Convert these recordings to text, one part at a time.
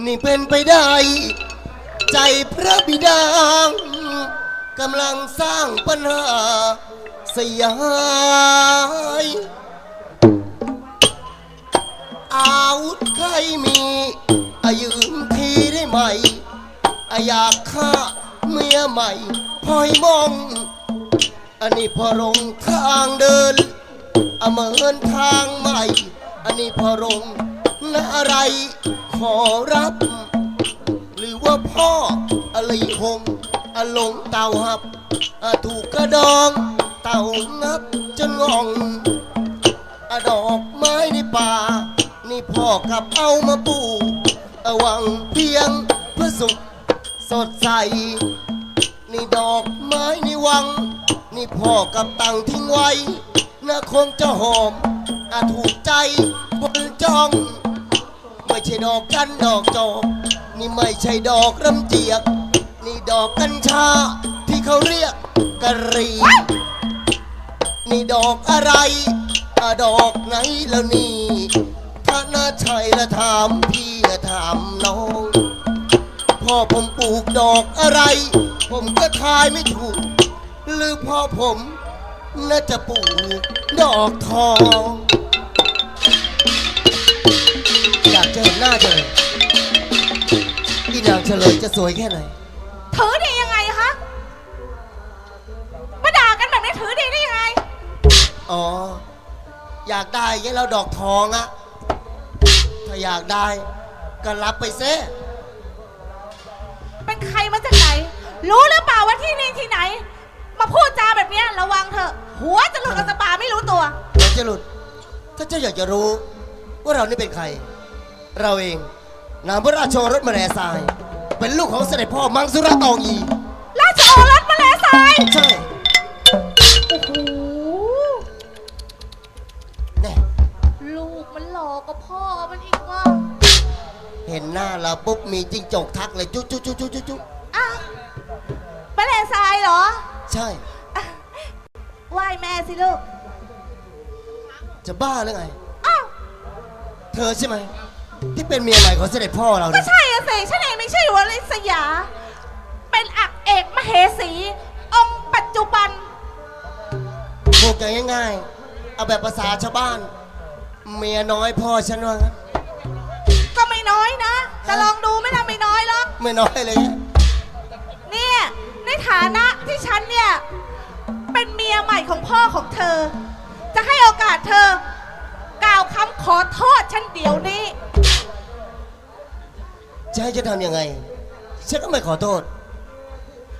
นี่เป็นไปได้ ใจพระบิดากำลังสร้างปัญหาเสียายอาวุธใครมีอายืมทีได้ไหมอาอยากฆ่าเมียใหม่พอยมอง อันนี้พอลงทางเดินอเมือนทางใหม่ อันนี้พอลง อะไร ขอรับ หรือว่าพ่ออะไรคงอะหลงเต่าหับอะถูกกระดอง เต่างับจนงองอะดอกไม้ในป่า นี่พ่อกลับเอามาปลูกอะหวังเพียงเพื่อสุขสดใส นี่ดอกไม้ในวัง นี่พ่อกับตังทิ้งไว้น่าคงจะหอมอาถูกใจคนจ้อง ไม่ใช่ดอกกันดอกจอก นี่ไม่ใช่ดอกรำเจียก นี่ดอกกัญชา ที่เขาเรียกกะหรีนี่ดอกอะไรอะดอกไหนแล้วนี่ถ้าน่าใช่ละถามพี่อะถามน้องพ่อผมปลูกดอกอะไร ผมก็ทายไม่ถูก หรือพ่อผมน่าจะปลูกดอกทอง ห็นหน้าเธออีนางเฉลยจะสวยแค่ไหน ถือดียังไงคะ มาด่ากันแบบนี้ถือดีได้ยังไง อ๋อ อยากได้งั้นเราดอกทองอะถ้าอยากได้ก็รับไปเซ่เป็นใครมาจากไหน รู้หรือเปล่าว่าที่นี่ที่ไหน มาพูดจาแบบเนี้ยระวังเถอะ หัวจะหลุดออกจากปากไม่รู้ตัวเดี๋ยวจะหลุด ถ้าเจ้าอยากจะรู้ ว่าเรานี่เป็นใคร เราเอง นามพระราชโอรสมาแรทราย เป็นลูกของเสด็จพ่อมังสุราตองอีราชโอรสมาแลทรายใช่โอ้โหแน่ลูกมันหลอกกับพ่อมันอีกว่าเห็นหน้าเราปุ๊บมีจิ้งจกทักเลยจุ๊จุ๊จุ๊จุ๊จุ๊จุ๊อ้าวมาแลทรายเหรอใช่อะไหว้แม่สิลูกจะบ้าหรือไง อ้าว เธอใช่ไหม ที่เป็นเมียใหม่ของเสด็จพ่อเราก็เนี่ยใช่อะสิฉันเองไม่ใช่วลิษยา เป็นอักเอกมเหสี องค์ปัจจุบัน พูดกันง่ายๆ เอาแบบภาษาชาวบ้าน เมียน้อยพ่อฉันว่างั้นก็ไม่น้อยนะจะลองดูไหม่ล่ะไม่น้อยหรอก ไม่น้อยเลยเนี่ยเนี่ยในฐานะที่ฉันเนี่ย เป็นเมียใหม่ของพ่อของเธอ จะให้โอกาสเธอกล่าวคำขอโทษฉันเดี๋ยวนี้ จะให้ฉันทำยังไงฉันก็ไม่ขอโทษ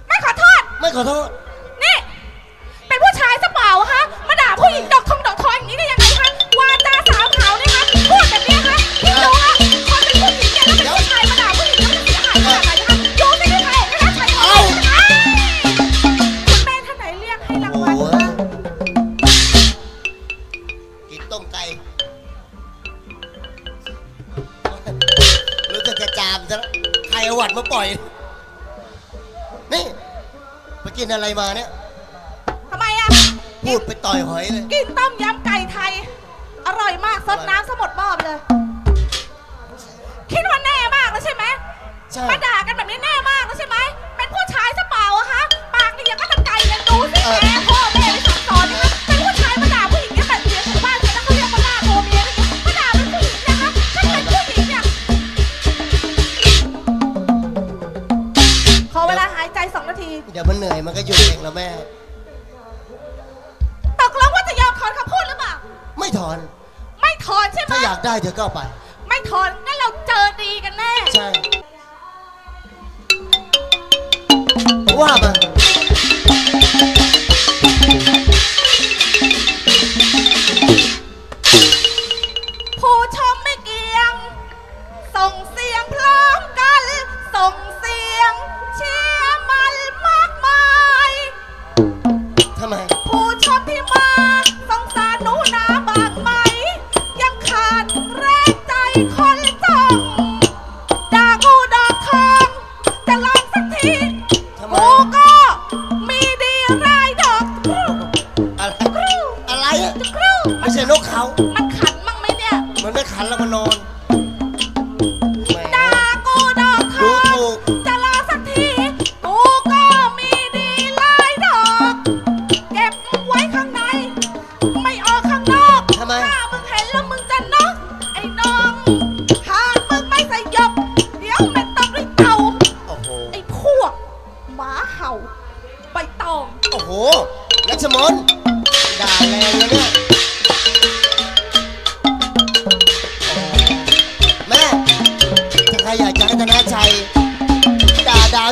ไม่ขอโทษ ไม่ขอโทษ นี่ เป็นผู้ชายซะเปล่าฮะมาด่าผู้หญิงดอกทองดอกทอง ครเอาหวัดมาปล่อย นี่ไปกินอะไรมาเนี่ย ทำไมอะพูดไปต่อยหอยเลย กินต้มยำไก่ไทย อร่อยมากซดน้ำสมดหม้อไปเลย คิดว่าแน่มากแล้วใช่ไหมใช่ มาด่ากันแบบนี้แน่มากแล้ว เดี๋ยวมันเหนื่อยมันก็หยุดเองแล้วแม่ ตกลงว่าจะยอมถอนคำพูดหรือเปล่า ไม่ถอน ไม่ถอนใช่ไหมถ้าอยากได้เธอก็เอาไป ไม่ถอนงั้นเราเจอดีกันแน่ ใช่ ว่ามา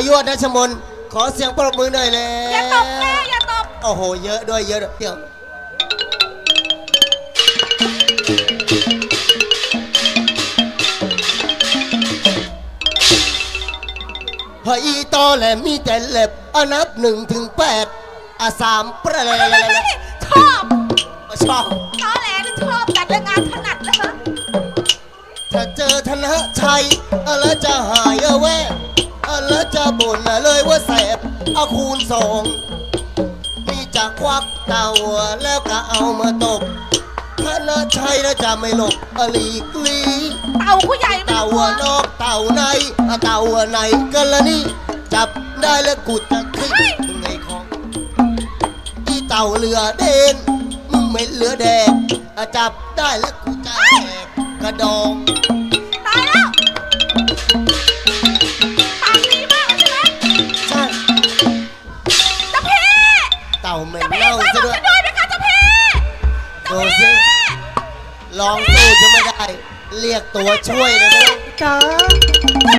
ยวดนัชมน ขอเสียงปรบมือหน่อยเลย อย่าตบแม่อย่าตบ โอ้โห เยอะด้วยเยอะด้วยเดี๋ยวพออีตอแหลมมีแต่เล็บอะนับหนึ่งถึงแปดอะสามประเลยชอบชอบตอแหลนี่ชอบจัดงานถนัดนะคะ ถ้าเจอธนชัยอะแล้วจะหายเอาแวะอะแล้วจะบ่นอะเลยว่าแสบอะคูณสองนี่จะควักเต่าแล้วก็เอามาตบธนชัยแล้วจะไม่หลบอะหลีกลีเต่าผู้ใหญ่ไม่เต่ากลัวนอกเต่าในอะเต่าไหนกันละนี่จับได้แล้วกูจะขึ้นมึงไงของอีเต่าเรือเด่นมึงไม่เหลือแดงอะจับได้แล้วกูจะแหกก ระดองตายแล้วปากดีมากเลยใช่ไหมใช่เจ้าพี่เต่าเหม็นเจ้าพี่เน่าช่วยซะผมด้วยฉันด้วยไหมคะเจ้าพี่เจ้าโดนพี่สิลองสู้จะไม่ได้ เรียกตัวช่วยเลยนะจ้า